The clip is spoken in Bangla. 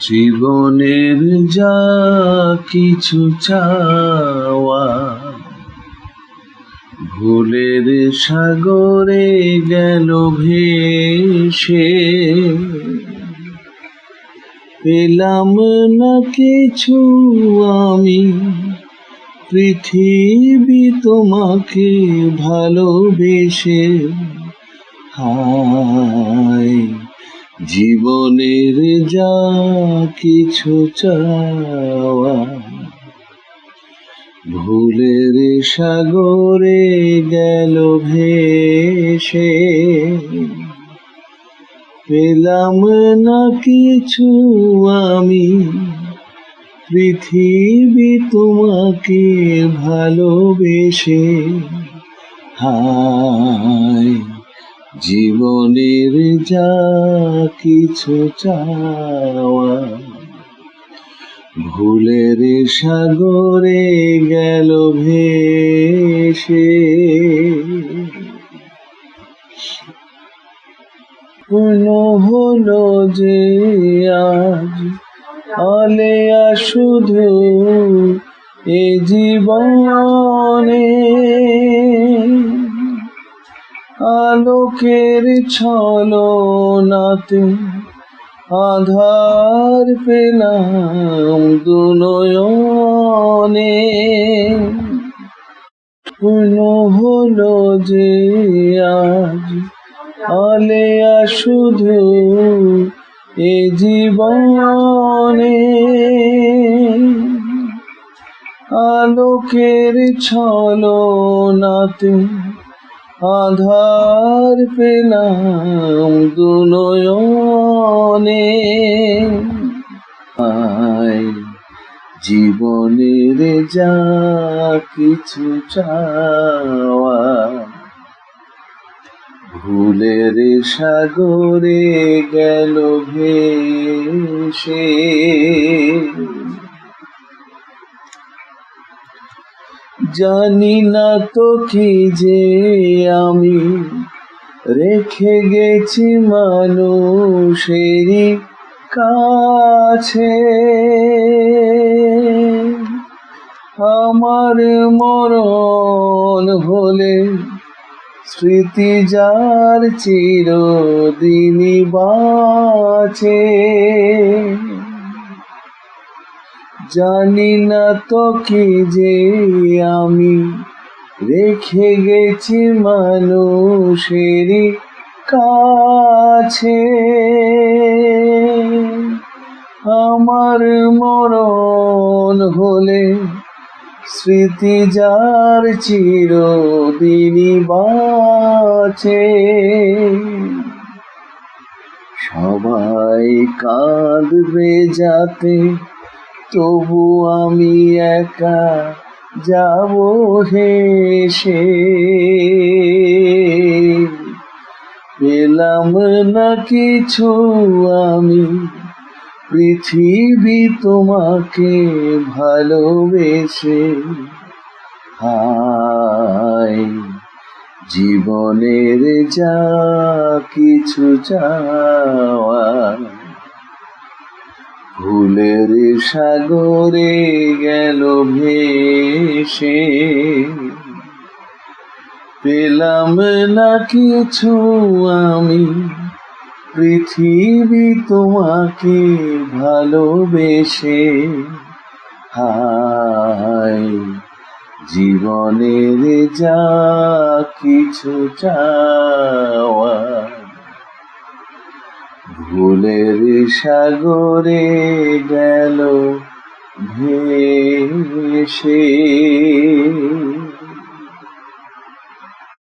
জীবনের যা কিছু চাওয়া, ভুলের সাগরে গেল ভেসে। পেলাম না কিছু আমি, পৃথিবী তোমাকে ভালোবেসে। হায় জীবনের যা কিছু চাওয়া, ভুলের সাগরে গেল ভেসে। পেলাম না কিছু আমি, পৃথিবী তোমাকে ভালোবেসে। হায় জীবনের যা কিছু চাওয়া, ভুলের সাগরে গেল ভেসে। পূর্ণ হলো যে আজ, আলেয়া শুধু এ জীবনে আলোকের ছলো নাতে আধার পেলাম দুনয়নে। পূর্ণ হলো যে আজ আলেয়া শুধু এ জীবনে। আলোকের ছলো নাতে আধার পেলাম দুনয়নে। আয় জীবনের যা কিছু চাওয়া ভুলের সাগরে গেল ভেসে। জানি না তো কি যে আমি রেখে গেছি মানুষেরই কাছে। আমার মরণ হলে স্মৃতি যার চিরদিনই বাঁচে। জানি না তো কি যে আমি রেখে গেছি মানুষেরই কাছে। আমার মরণ হলে স্মৃতি যার চিরদিনই বাঁচে। সবাই কাঁদবে যাতে তবু আমি একা যাব হেসে। পেলাম না কিছু আমি, পৃথিবী তোমাকে ভালোবেসে। হায়, জীবনের যা কিছু চাওয়া। ভুলের সাগরে গেল ভেসে। পেলাম না কিছু আমি, পৃথিবী তোমাকে ভালোবেসে। হায়, জীবনের যা কিছু চাওয়া। ভুলের সাগরে গেল ভেসে।